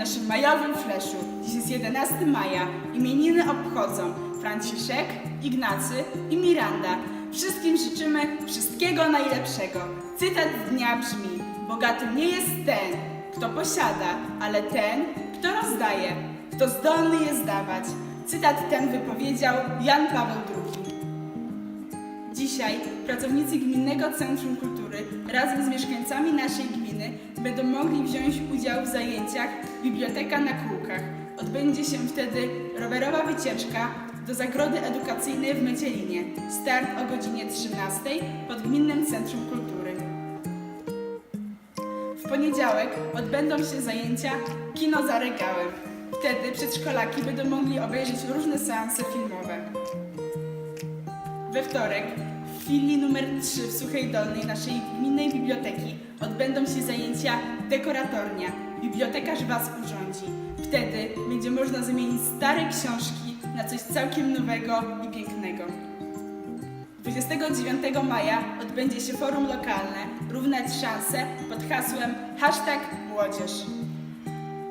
naszym majowym fleszu. Dziś jest 11 maja. Imieniny obchodzą Franciszek, Ignacy i Miranda. Wszystkim życzymy wszystkiego najlepszego. Cytat dnia brzmi: Bogatym nie jest ten, kto posiada, ale ten, kto rozdaje, kto zdolny jest dawać. Cytat ten wypowiedział Jan Paweł II. Dzisiaj pracownicy Gminnego Centrum Kultury razem z mieszkańcami naszej gminy będą mogli wziąć udział w zajęciach Biblioteka na kółkach. Odbędzie się wtedy rowerowa wycieczka do Zagrody Edukacyjnej w Mecielinie. Start o godzinie 13 pod Gminnym Centrum Kultury. W poniedziałek odbędą się zajęcia Kino za regałem. Wtedy przedszkolaki będą mogli obejrzeć różne seanse filmowe. We wtorek w filii numer 3 w Suchej Dolnej naszej gminnej biblioteki odbędą się zajęcia Dekoratornia. Bibliotekarz Was urządzi. Wtedy będzie można zamienić stare książki na coś całkiem nowego i pięknego. 29 maja odbędzie się forum lokalne Równać szanse pod hasłem hashtag młodzież.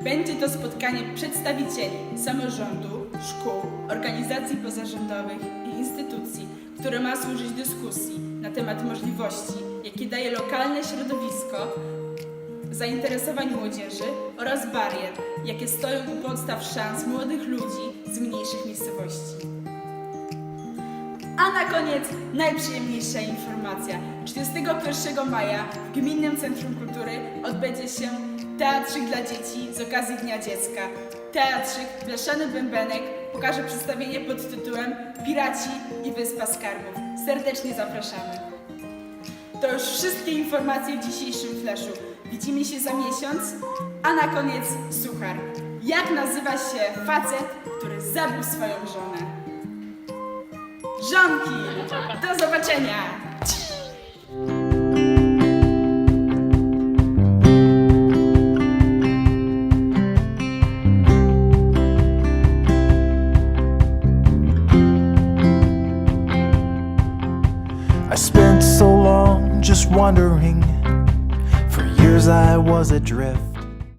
Będzie to spotkanie przedstawicieli samorządu, szkół, organizacji pozarządowych i instytucji, które ma służyć dyskusji na temat możliwości, jakie daje lokalne środowisko, zainteresowań młodzieży oraz barier, jakie stoją u podstaw szans młodych ludzi z mniejszych miejscowości. A na koniec najprzyjemniejsza informacja. 31 maja w Gminnym Centrum Kultury odbędzie się Teatrzyk dla dzieci z okazji Dnia Dziecka. Teatrzyk Blaszany Bębenek pokaże przedstawienie pod tytułem Piraci i Wyspa Skarbów. Serdecznie zapraszamy. To już wszystkie informacje w dzisiejszym flashu. Widzimy się za miesiąc, a na koniec suchar. Jak nazywa się facet, który zabił swoją żonę? Żonki! Do zobaczenia! I spent so long just wondering. For years I was adrift.